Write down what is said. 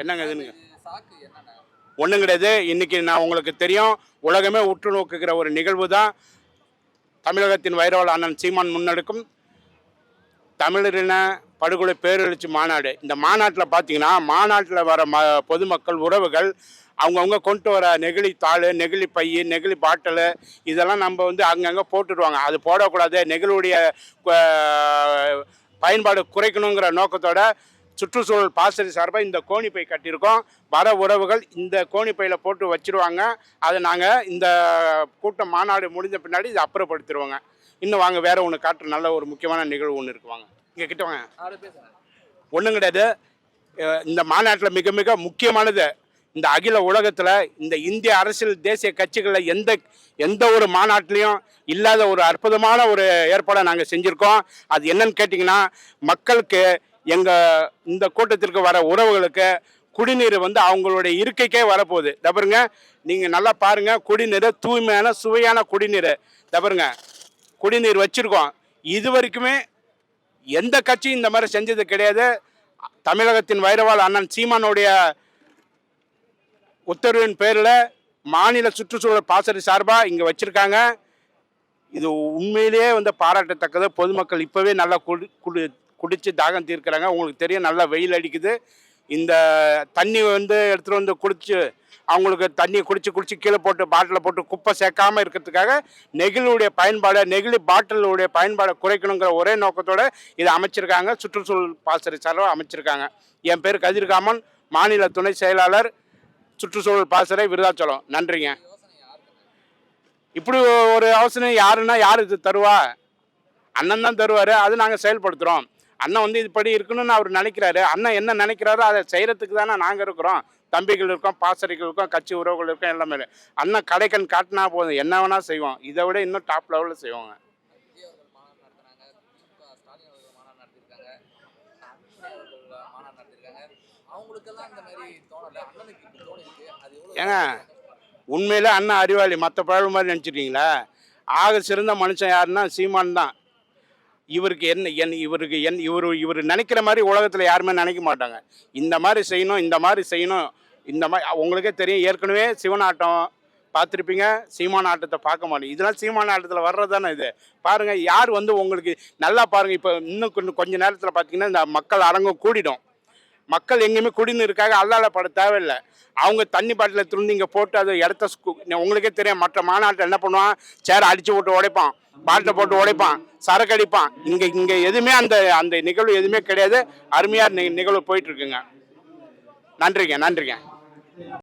என்னங்க என்னென்ன ஒன்றும் கிடையாது. இன்னைக்கு நான் உங்களுக்கு தெரியும். உலகமே உற்று நோக்குகிற ஒரு நிகழ்வு தான் தமிழகத்தின் வைரவல் அண்ணன் சீமான் முன்னெடுக்கும் தமிழரின படுகொலை பேரெழுச்சி மாநாடு. இந்த மாநாட்டில் பார்த்தீங்கன்னா மாநாட்டில் வர ம பொதுமக்கள் உறவுகள் அவங்கவுங்க கொண்டு வர நெகிழி தாள் நெகிழி பை நெகிழி பாட்டிலு இதெல்லாம் நம்ம வந்து அங்கங்கே போட்டுடுவாங்க. அது போடக்கூடாது. நெகிழுடைய பயன்பாடு குறைக்கணுங்கிற நோக்கத்தோட சுற்றுச்சூழல் பாசறை சார்பாக இந்த கோணிப்பை கட்டியிருக்கோம். வர உறவுகள் இந்த கோணிப்பையில் போட்டு வச்சிருவாங்க. அதை நாங்கள் இந்த கூட்டம் மாநாடு முடிஞ்ச பின்னாடி இதை அப்புறப்படுத்திடுவோங்க. இன்னும் வாங்க வேற ஒன்று காட்டுற நல்ல ஒரு முக்கியமான நிகழ்வு ஒன்று இருக்கு வாங்க. இங்கே கிட்ட வாங்க. ஒன்றும் கிடையாது. இந்த மாநாட்டில் மிக மிக முக்கியமானது இந்த அகில உலகத்தில் இந்த இந்திய அரசியல் தேசிய கட்சிகளில் எந்த எந்த ஒரு மாநாட்டிலையும் இல்லாத ஒரு அற்புதமான ஒரு ஏற்பாடை நாங்கள் செஞ்சுருக்கோம். அது என்னன்னு கேட்டிங்கன்னா மக்களுக்கு எங்கள் இந்த கூட்டத்திற்கு வர உறவுகளுக்கு குடிநீர் வந்து அவங்களுடைய இருக்கைக்கே வரப்போகுது. தபருங்க நீங்கள் நல்லா பாருங்கள் குடிநீர் தூய்மையான சுவையான குடிநீர். தபருங்க குடிநீர் வச்சுருக்கோம். இது வரைக்குமே எந்த கட்சியும் இந்த மாதிரி செஞ்சது கிடையாது. தமிழகத்தின் வைரவால் அண்ணன் சீமானுடைய உத்தரவின் பேரில் மாநில சுற்றுச்சூழல் பாசறை சார்பாக இங்கே வச்சுருக்காங்க. இது உண்மையிலேயே வந்து பாராட்டத்தக்கது. பொதுமக்கள் இப்போவே நல்லா குடி குடித்து தாகம் தீர்க்கிறாங்க. உங்களுக்கு தெரியும் நல்லா வெயில் அடிக்குது. இந்த தண்ணி வந்து எடுத்துகிட்டு வந்து குடிச்சு அவங்களுக்கு தண்ணி குடிச்சு குடிச்சு கீழே போட்டு பாட்டிலில் போட்டு குப்பை சேர்க்காமல் இருக்கிறதுக்காக நெகிழுடைய பயன்பாடை நெகிழி பாட்டிலுடைய பயன்பாடை குறைக்கணுங்கிற ஒரே நோக்கத்தோட இதை அமைச்சிருக்காங்க. சுற்றுச்சூழல் பாசறை சார்பாக அமைச்சிருக்காங்க. என் பேர் கதிர்காமன் மாநில துணை செயலாளர் சுற்றுச்சூழல் பாசறை விருதாச்சலம். நன்றிங்க. இப்படி ஒரு யோசனை யாருன்னா யார் இது தருவா? அண்ணன் தான் தருவார். அது நாங்கள் செயல்படுத்துகிறோம் அண்ணன் வந்து இப்படி இருக்கணும்னு அவர் நினைக்கிறாரு. அண்ணன் என்ன நினைக்கிறாரோ அதை செய்கிறதுக்கு தானே நாங்கள் இருக்கிறோம். தம்பிகள் இருக்கோம் பாசறைகள் இருக்கோம் கட்சி உறவுகள் இருக்கோம் எல்லாமே அண்ணன் கடைக்கன் காட்டினா போதும். என்ன வேணால் செய்வோம். இதை விட இன்னும் டாப் லெவலில் செய்வாங்க. அண்ணன் ஏங்க? உண்மையிலே அண்ணன் அறிவாளி. மற்ற பழம் மாதிரி நினச்சிருக்கீங்களா ஆக சிறந்த மனுஷன் யாருன்னா சீமான் தான். இவருக்கு என்ன என் இவருக்கு என் இவர் இவர் நினைக்கிற மாதிரி உலகத்தில் யாருமே நினைக்க மாட்டாங்க. இந்த மாதிரி செய்யணும் இந்த மாதிரி செய்யணும் இந்த மாதிரி உங்களுக்கே தெரியும் ஏற்கனவே சிவனாட்டம் பார்த்துருப்பீங்க சீமான ஆட்டத்தை பார்க்க மாட்டோம் இதெல்லாம் சீமான ஆட்டத்தில் வர்றது தானே இது? பாருங்கள் யார் வந்து உங்களுக்கு நல்லா பாருங்கள் இப்போ இன்னும் கொஞ்சம் கொஞ்ச நேரத்தில் பார்த்தீங்கன்னா இந்த மக்கள் அரங்கம் கூடிடும். மக்கள் எங்கேயுமே குடிநீருக்காக அல்லால பட தேவையில்லை. அவங்க தண்ணி பாட்டில் திறந்து இங்கே போட்டு அதை இடத்த உங்களுக்கே தெரியும் மற்ற மாநாட்டில் என்ன பண்ணுவான்? சேரை அடித்து போட்டு உடைப்பான். பாட்டில் போட்டு உடைப்பான். சரக்கு அடிப்பான். இங்கே இங்கே எதுவுமே அந்த அந்த நிகழ்வு எதுவுமே கிடையாது. அருமையாக நி- நிகழ்வு போயிட்டுருக்குங்க நன்றிங்க நன்றிங்க.